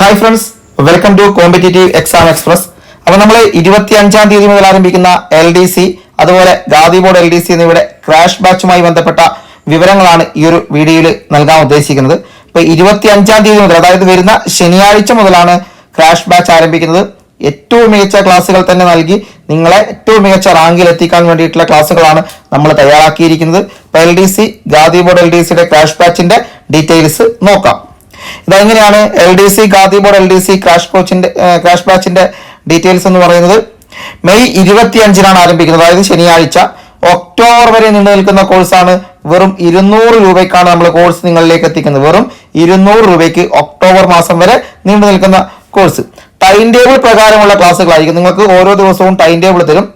Hi friends welcome to competitive exam express അപ്പോൾ നമ്മൾ ഇരുപത്തി അഞ്ചാം തീയതി മുതൽ ആരംഭിക്കുന്ന എൽ ഡി സി അതുപോലെ Khadi board L D C എന്നിവയുടെ ക്രാഷ് ബാച്ചുമായി ബന്ധപ്പെട്ട വിവരങ്ങളാണ് ഈ ഒരു വീഡിയോയിൽ നൽകാൻ ഉദ്ദേശിക്കുന്നത്. ഇപ്പോൾ ഇരുപത്തി അഞ്ചാം തീയതി മുതൽ അതായത് വരുന്ന ശനിയാഴ്ച മുതലാണ് ക്രാഷ് ബാച്ച് ആരംഭിക്കുന്നത്. ഏറ്റവും മികച്ച ക്ലാസ്സുകൾ തന്നെ നൽകി നിങ്ങളെ ഏറ്റവും മികച്ച റാങ്കിൽ എത്തിക്കാൻ വേണ്ടിയിട്ടുള്ള ക്ലാസ്സുകളാണ് നമ്മൾ തയ്യാറാക്കിയിരിക്കുന്നത്. ഇപ്പോൾ L D C Khadi board L D സിയുടെ ക്രാഷ് ബാച്ചിന്റെ ഡീറ്റെയിൽസ് നോക്കാം. ഇതെങ്ങനെയാണ് L D C Khadi board L D C crash കോച്ചിന്റെ crash ബാച്ചിന്റെ ഡീറ്റെയിൽസ് എന്ന് പറയുന്നത്? മെയ് ഇരുപത്തി അഞ്ചിനാണ് ആരംഭിക്കുന്നത്. അതായത് ശനിയാഴ്ച. ഒക്ടോബർ വരെ നീണ്ടു നിൽക്കുന്ന കോഴ്സാണ് വെറും ഇരുന്നൂറ് രൂപയ്ക്കാണ് നമ്മൾ കോഴ്സ് നിങ്ങളിലേക്ക് എത്തിക്കുന്നത്. വെറും ഇരുന്നൂറ് രൂപയ്ക്ക് ഒക്ടോബർ മാസം വരെ നീണ്ടു നിൽക്കുന്ന കോഴ്സ് ടൈം ടേബിൾ പ്രകാരമുള്ള ക്ലാസ്സുകളായിരിക്കും. നിങ്ങൾക്ക് ഓരോ ദിവസവും ടൈം ടേബിൾ തരും.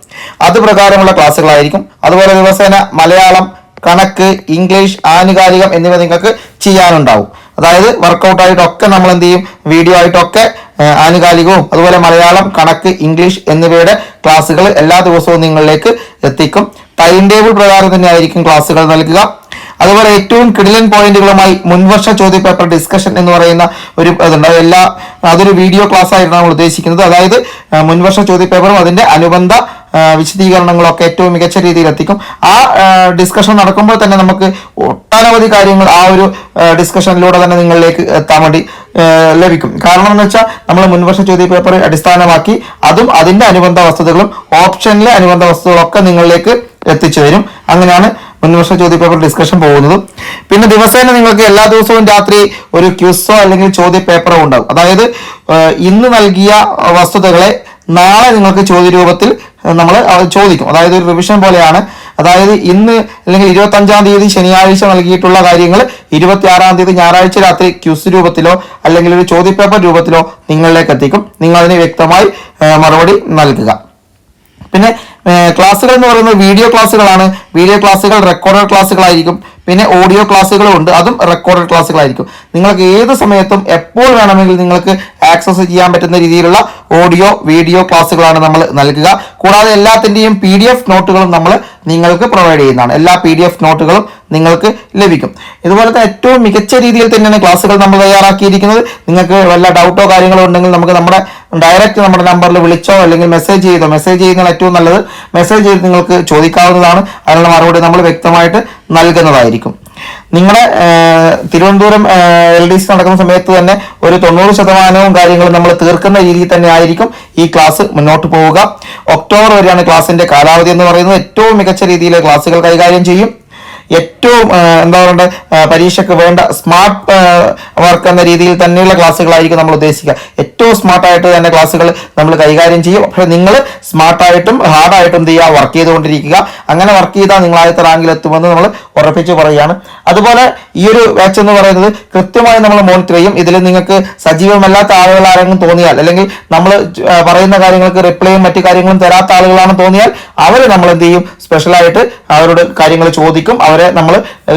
അത് പ്രകാരമുള്ള ക്ലാസ്സുകളായിരിക്കും. അതുപോലെ ദിവസേന മലയാളം കണക്ക് ഇംഗ്ലീഷ് ആനുകാലികം എന്നിവ നിങ്ങൾക്ക് ചെയ്യാനുണ്ടാവും. അതായത് വർക്കൗട്ടായിട്ടൊക്കെ നമ്മൾ എന്ത് ചെയ്യും വീഡിയോ ആയിട്ടൊക്കെ ആനുകാലികവും അതുപോലെ മലയാളം കണക്ക് ഇംഗ്ലീഷ് എന്നിവയുടെ ക്ലാസ്സുകൾ എല്ലാ ദിവസവും നിങ്ങളിലേക്ക് എത്തിക്കും. ടൈം ടേബിൾ പ്രകാരം തന്നെ ആയിരിക്കും ക്ലാസ്സുകൾ നൽകുക. അതുപോലെ ഏറ്റവും കിടിലൻ പോയിന്റുകളുമായി മുൻവർഷ ചോദ്യപേപ്പർ ഡിസ്കഷൻ എന്ന് പറയുന്ന ഒരു ഇതുണ്ട് എല്ലാ അതൊരു വീഡിയോ ക്ലാസ് ആയിട്ടാണ് നമ്മൾ ഉദ്ദേശിക്കുന്നത്. അതായത് മുൻവർഷ ചോദ്യപേപ്പറും അതിന്റെ അനുബന്ധ വിശദീകരണങ്ങളൊക്കെ ഏറ്റവും മികച്ച രീതിയിൽ എത്തിക്കും ആ ഡിസ്കഷൻ നടക്കുമ്പോൾ തന്നെ നമുക്ക് ഒട്ടനവധി കാര്യങ്ങൾ ആ ഒരു ഡിസ്കഷനിലൂടെ തന്നെ നിങ്ങളിലേക്ക് എത്താൻ വേണ്ടി ലഭിക്കും. കാരണം എന്ന് വെച്ചാൽ നമ്മൾ മുൻവർഷ ചോദ്യ പേപ്പർ അടിസ്ഥാനമാക്കി അതും അതിന്റെ അനുബന്ധ വസ്തുതകളും ഓപ്ഷനിലെ അനുബന്ധ വസ്തുതകളൊക്കെ നിങ്ങളിലേക്ക് എത്തിച്ചു തരും. അങ്ങനെയാണ് മുൻവർഷ ചോദ്യപേപ്പർ ഡിസ്കഷൻ പോകുന്നത്. പിന്നെ ദിവസേന നിങ്ങൾക്ക് എല്ലാ ദിവസവും രാത്രി ഒരു ക്യൂസോ അല്ലെങ്കിൽ ചോദ്യ പേപ്പറോ ഉണ്ടാകും. അതായത് ഇന്ന് നൽകിയ വസ്തുതകളെ നാളെ നിങ്ങൾക്ക് ചോദ്യരൂപത്തിൽ നമ്മൾ ചോദിക്കും. അതായത് ഒരു റിവിഷൻ പോലെയാണ്. അതായത് ഇന്ന് അല്ലെങ്കിൽ ഇരുപത്തി അഞ്ചാം തീയതി ശനിയാഴ്ച നൽകിയിട്ടുള്ള കാര്യങ്ങൾ ഇരുപത്തി ആറാം തീയതി ഞായറാഴ്ച രാത്രി ക്യൂസ് രൂപത്തിലോ അല്ലെങ്കിൽ ഒരു ചോദ്യപേപ്പർ രൂപത്തിലോ നിങ്ങളിലേക്ക് എത്തിക്കും. നിങ്ങൾ അതിന് വ്യക്തമായി മറുപടി നൽകുക. പിന്നെ ക്ലാസ്സുകൾ എന്ന് പറയുന്നത് വീഡിയോ ക്ലാസ്സുകളാണ്. വീഡിയോ ക്ലാസ്സുകൾ റെക്കോർഡഡ് ക്ലാസ്സുകളായിരിക്കും. പിന്നെ ഓഡിയോ ക്ലാസ്സുകളും ഉണ്ട്. അതും റെക്കോർഡഡ് ക്ലാസ്സുകളായിരിക്കും. നിങ്ങൾക്ക് ഏത് സമയത്തും എപ്പോൾ വേണമെങ്കിലും നിങ്ങൾക്ക് ആക്സസ് ചെയ്യാൻ പറ്റുന്ന രീതിയിലുള്ള ഓഡിയോ വീഡിയോ ക്ലാസ്സുകളാണ് നമ്മൾ നൽകുക. കൂടാതെ എല്ലാത്തിന്റെയും പി ഡി എഫ് നോട്ടുകളും നമ്മൾ നിങ്ങൾക്ക് പ്രൊവൈഡ് ചെയ്യുന്നതാണ്. എല്ലാ പി ഡി എഫ് നോട്ടുകളും നിങ്ങൾക്ക് ലഭിക്കും. ഇതുപോലെ തന്നെ ഏറ്റവും മികച്ച രീതിയിൽ തന്നെയാണ് ക്ലാസ്സുകൾ നമ്മൾ തയ്യാറാക്കിയിരിക്കുന്നത്. നിങ്ങൾക്ക് വല്ല ഡൗട്ടോ കാര്യങ്ങളോ ഉണ്ടെങ്കിൽ നമുക്ക് നമ്മുടെ ഡയറക്റ്റ് നമ്മുടെ നമ്പറിൽ വിളിച്ചോ അല്ലെങ്കിൽ മെസ്സേജ് ചെയ്തോ. മെസ്സേജ് ചെയ്യുന്നതാണ് ഏറ്റവും നല്ലത്. മെസ്സേജ് ചെയ്ത് നിങ്ങൾക്ക് ചോദിക്കാവുന്നതാണ്. അതിനുള്ള മറുപടി നമ്മൾ വ്യക്തമായിട്ട് നൽകുന്നതായിരിക്കും. നിങ്ങളുടെ തിരുവനന്തപുരം എൽ ഡി സി നടക്കുന്ന സമയത്ത് തന്നെ ഒരു തൊണ്ണൂറ് ശതമാനവും കാര്യങ്ങളും നമ്മൾ തീർക്കുന്ന രീതിയിൽ തന്നെ ആയിരിക്കും ഈ ക്ലാസ് മുന്നോട്ട് പോവുക. ഒക്ടോബർ വരെയാണ് ക്ലാസിന്റെ കാലാവധി എന്ന് പറയുന്നത്. ഏറ്റവും മികച്ച രീതിയിൽ ക്ലാസ്സുകൾ കൈകാര്യം ചെയ്യും. ഏറ്റവും എന്താ പറയണ്ടത് ആ, പരീക്ഷയ്ക്ക് വേണ്ട സ്മാർട്ട് വർക്ക് എന്ന രീതിയിൽ തന്നെയുള്ള ക്ലാസ്സുകളായിരിക്കും നമ്മൾ ഉദ്ദേശിക്കുക. ഏറ്റവും സ്മാർട്ടായിട്ട് തന്നെ ക്ലാസ്സുകൾ നമ്മൾ കൈകാര്യം ചെയ്യും. പക്ഷേ നിങ്ങൾ സ്മാർട്ടായിട്ടും ഹാർഡായിട്ടും എന്ത് ചെയ്യുക വർക്ക് ചെയ്തുകൊണ്ടിരിക്കുക. അങ്ങനെ വർക്ക് ചെയ്താൽ നിങ്ങൾ ആദ്യത്തെ റാങ്കിൽ എത്തുമെന്ന് നമ്മൾ ഉറപ്പിച്ച് പറയുകയാണ്. അതുപോലെ ഈ ഒരു ബാച്ച് എന്ന് പറയുന്നത് കൃത്യമായി നമ്മൾ മോണിറ്റർ ചെയ്യും. ഇതിൽ നിങ്ങൾക്ക് സജീവമല്ലാത്ത ആളുകൾ ആരെങ്കിലും തോന്നിയാൽ അല്ലെങ്കിൽ നമ്മൾ പറയുന്ന കാര്യങ്ങൾക്ക് റിപ്ലൈയും മറ്റു കാര്യങ്ങളും തരാത്ത ആളുകളാണെന്ന് തോന്നിയാൽ അവർ നമ്മൾ എന്ത് ചെയ്യും? സ്പെഷ്യലായിട്ട് അവരോട് കാര്യങ്ങൾ ചോദിക്കും. അവരെ നമ്മൾ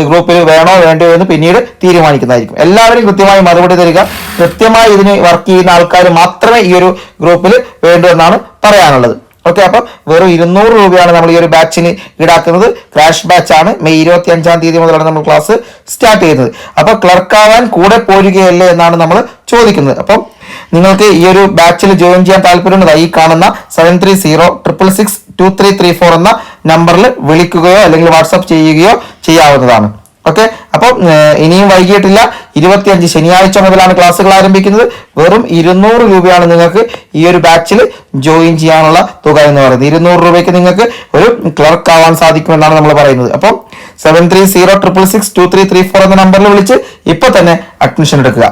ഗ്രൂപ്പിൽ വേണോ വേണ്ടോ എന്ന് പിന്നീട് തീരുമാനിക്കുന്നതായിരിക്കും. എല്ലാവരും കൃത്യമായി മറുപടി തരിക. കൃത്യമായി ഇതിന് വർക്ക് ചെയ്യുന്ന ആൾക്കാർ മാത്രമേ ഈ ഒരു ഗ്രൂപ്പിൽ വേണ്ടൂ എന്നാണ് പറയാനുള്ളത്. ഓക്കെ അപ്പം വെറും ഇരുന്നൂറ് രൂപയാണ് നമ്മൾ ഈ ഒരു ബാച്ചിന് ഈടാക്കുന്നത്. ക്രാഷ് ബാച്ച് ആണ് മെയ് ഇരുപത്തി അഞ്ചാം തീയതി മുതലാണ് നമ്മൾ ക്ലാസ് സ്റ്റാർട്ട് ചെയ്യുന്നത്. അപ്പൊ ക്ലർക്കാവാൻ കൂടെ പോരുകയല്ലേ എന്നാണ് നമ്മൾ ചോദിക്കുന്നത്. അപ്പം നിങ്ങൾക്ക് ഈ ഒരു ബാച്ചിൽ ജോയിൻ ചെയ്യാൻ താല്പര്യമുണ്ട് ഈ കാണുന്ന seven three zero triple six two three three four എന്ന നമ്പറിൽ വിളിക്കുകയോ അല്ലെങ്കിൽ വാട്സപ്പ് ചെയ്യുകയോ ചെയ്യാവുന്നതാണ്. ഓക്കെ അപ്പം ഇനിയും വൈകിട്ടില്ല. ഇരുപത്തിയഞ്ച് ശനിയാഴ്ച മുതലാണ് ക്ലാസ്സുകൾ ആരംഭിക്കുന്നത്. വെറും ഇരുന്നൂറ് രൂപയാണ് നിങ്ങൾക്ക് ഈ ഒരു ബാച്ചിൽ ജോയിൻ ചെയ്യാനുള്ള തുക എന്ന് പറയുന്നത്. ഇരുന്നൂറ് രൂപയ്ക്ക് നിങ്ങൾക്ക് ഒരു ക്ലർക്ക് ആവാൻ സാധിക്കുമെന്നാണ് നമ്മൾ പറയുന്നത്. അപ്പം seven three zero triple six two three three four എന്ന നമ്പറിൽ വിളിച്ച് ഇപ്പൊ തന്നെ അഡ്മിഷൻ എടുക്കുക.